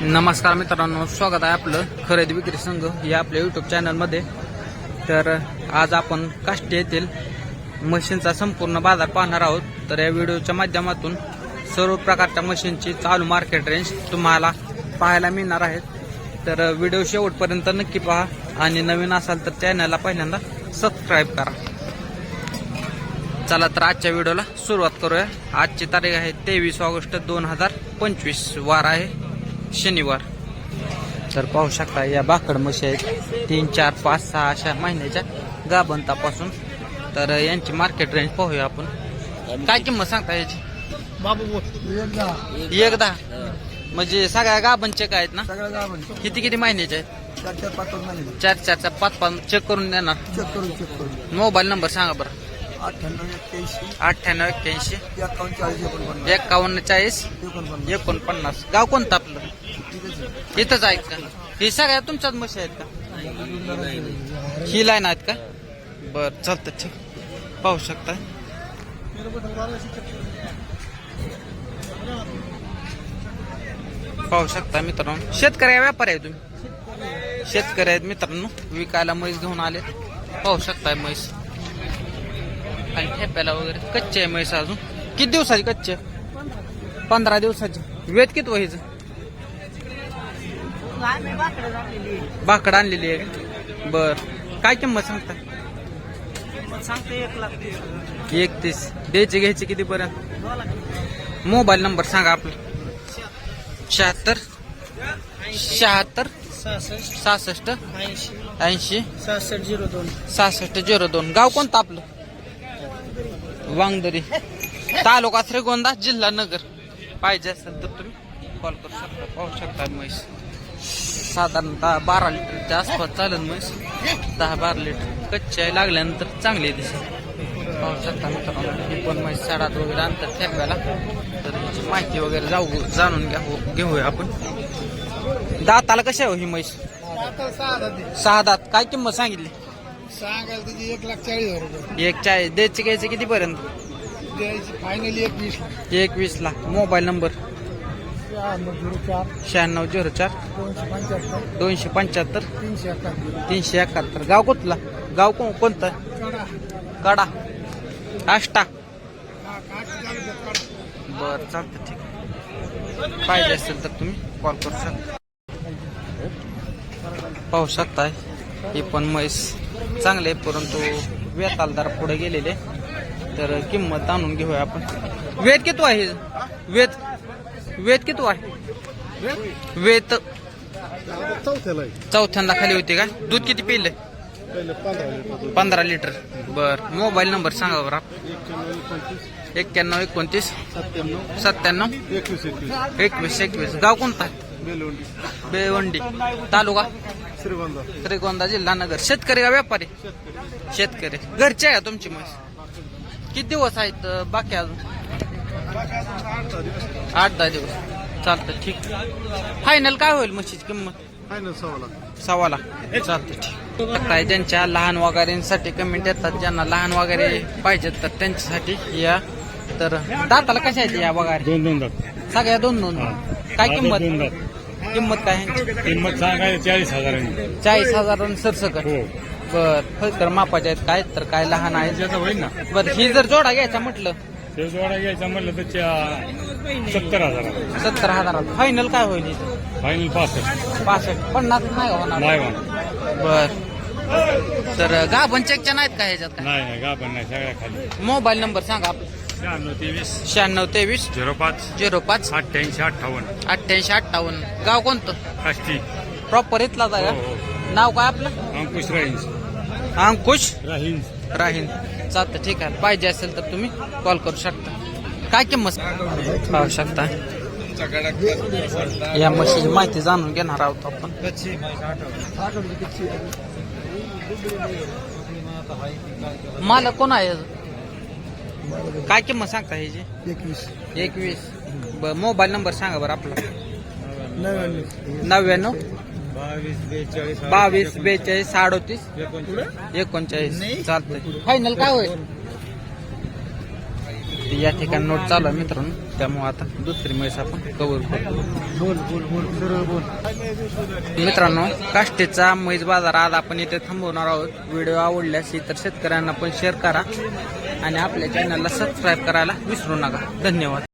नमस्कार मित्रांनो स्वागत आहे आपलं खरेदी विक्री संघ या आपल्या युट्यूब चॅनलमध्ये तर आज आपण काष्टी येथील मशीनचा संपूर्ण बाजार पाहणार आहोत. तर या व्हिडिओच्या माध्यमातून सर्व प्रकारच्या मशीनची चालू मार्केट रेंज तुम्हाला पाहायला मिळणार आहेत तर व्हिडिओ शेवटपर्यंत नक्की पहा आणि नवीन असाल तर चॅनलला पहिल्यांदा सबस्क्राईब करा. चला तर आजच्या व्हिडिओला सुरुवात करूया. आजची तारीख आहे तेवीस ऑगस्ट दोन हजार पंचवीस. वार आहे. शनिवार. तर पाहू शकता या बाकड म्हशी आहेत. तीन चार पाच सहा अशा महिन्याच्या गाभंतापासून तर यांची मार्केट रेंज पाहूया आपण. काय किंमत सांगता याची? बाबू एकदा. म्हणजे सगळ्या गाभणचे काय आहेत ना? किती किती महिन्याचे आहेत? चार चार चार पाच पाच चेक करून देणार. चेक करून चेक करून मोबाईल नंबर सांगा बरं. अठ्ठ्याण्णव एक्क्याऐंशी. अठ्ठ्याण्णव एक्क्याऐंशी. एकावन्न चाळीस. एकोणपन्नास. एकोणपन्नास. गाव कोणतं आपलं. इथंच आहेत का? ही सगळ्या तुमच्याच म्हशी आहेत का? ही लाईन आहेत का? बर चालतं ठीक पाहू शकता. पाहू शकता मित्रांनो. शेतकरी व्यापारी आहे तुम्ही. शेतकरी आहेत मित्रांनो. विकायला म्हैस घेऊन आले. पाहू शकताय म्हैस. आणि ठेप्याला वगैरे कच्चे आहे म्हैस अजून. किती दिवसाची कच्चे पंधरा दिवसाची. वेत किती व्हायचं भाकड आणलेली आहे. बर. काय किंमत सांगता? सांगते एक तीस एकतीस. द्यायची घ्यायची किती पर्यंत? मोबाईल नंबर सांगा आपला. शहात्तर. शहात्तर. सहासष्ट. सहासष्ट ऐंशी. ऐंशी सहासष्ट झिरो दोन. सहासष्ट झिरो दोन गाव कोणतं आपलं? वांगदरी. तालुका श्रीगोंदा जिल्हा नगर. पाहिजे असेल तर तुम्ही कॉल करू शकता. पाहू शकता म्हैस साधारणतः बारा लिटरच्या आसपास चालेल म्हैस दहा बारा लिटर. कच्च्या लागल्यानंतर चांगली दिसेल पाहू शकता मित्रांनो ही पण म्हैस साडात वगैरे अंतर ठेवायला तर ह्याची माहिती वगैरे जाऊ जाणून घ्या घेऊया आपण. दाताला कशा आहे हो ही म्हैस? सहा दात काय किंमत सांगितली? सांगायला एक लाख चाळीस हजार रुपये. एक चाळीस. द्यायचे घ्यायचे किती पर्यंत द्यायची फायनली एक वीस लाख. एकवीस ला मोबाईल नंबर? शहाण्णव झिरो चार. दोनशे पंच्याहत्तर. तीनशे एकाहत्तर. गाव कुठला? गाव कोण कोणतं? कडा. कडा. आष्टा. बर चालतं ठीक आहे. पाहिजे असेल तर तुम्ही कॉल करू शकता. पाहू शकताय ही पण म्हैस चांगले परंतु वेतालदार पुढे गेलेले तर किंमत आणून घेऊया आपण. वेत किती आहे? वेत वेत किती आहे वेत चौथ्याला चौथ्यांदा खाली होते का? दूध किती पिलं? पंधरा लिटर. बर. मोबाईल नंबर सांगा बरं. एक्क्याण्णव एकोणतीस सत्त्याण्णव एकवीस एकवीस. गाव कोणता? बेवंडी तालुका? श्रीगोंदा. श्रीगोंदा जिल्हा नगर. शेतकरी का व्यापारी? शेतकरी. घरचे आहे तुमची म्हैस? किती दिवस आहेत बाकी अजून? आठ दहा दिवस. चालतं ठीक. फायनल काय होईल म्हशीची किंमत? फायनल सव्वा लाख. सव्वा लाख. चालतं ठीक. काय ज्यांच्या लहान वगैरेंसाठी कमेंट येतात ज्यांना लहान वगैरे पाहिजेत तर त्यांच्यासाठी या. तर दाताला कशा आहेत या वगैरे? दोन दोन दात. सगळ्या दोन दोन. काय किंमत? दोन दात. किंमत काय ह्यांची? किंमत सांगायला चाळीस हजारांनी. चाळीस हजार सरसकट हो. बर फक्त मापाचे आहेत. काय तर काय लहान होईल ना. बर ही जर जोडा घ्यायचा म्हटलं ते जोडा घ्यायचा म्हटलं तर सत्तर हजार सत्तर हजारात फायनल काय होईल इथं? फायनल पासष्ट. पासष्ट. पन्नास नाही होणार. नाही म्हणा बर. तर गाभण चेकच्या नाहीत का ह्याच्यात काय? नाही नाही गाभण नाही. सगळ्या खाली. मोबाईल नंबर सांगा आपला. शहाण्णव तेवीस. शहाण्णव तेवीस. झिरो पाच. झिरो पाच. अठ्ठ्याऐंशी अठ्ठावन्न. अठ्ठ्याऐंशी अठ्ठावन्न. गाव कोणतं? काष्टी. प्रॉपर हो का? हो नाव काय आपलं? अंकुश राहीन अंकुश? राहीन राहीन. चालतं ठीक आहे. पाहिजे असेल तर तुम्ही कॉल करू शकता. काय किंमत? पाहू शकता. या म्हशीची माहिती जाणून घेणार आहोत आपण. मालक कोण आहे? काय किंमत सांगता ह्याची? एकवीस. एकवीस. मोबाईल नंबर सांगा बरं आपला. नव्याण्णव? बावीस बेचाळीस अडोतीस एकोणचाळीस. चालतंय. फायनल काय होईल? या ठिकाणी नोट चालू आहे मित्रांनो. त्यामुळे आता दुसरी म्हैस आपण कव्हर करतो बोल बोल बोल सरळ बोल. मित्रांनो काष्टीचा म्हैस बाजार आज आपण इथे थांबवणार आहोत. व्हिडिओ आवडल्यास इतर शेतकऱ्यांना पण शेअर करा आणि आपल्या चॅनलला सबस्क्राईब करायला विसरू नका. धन्यवाद.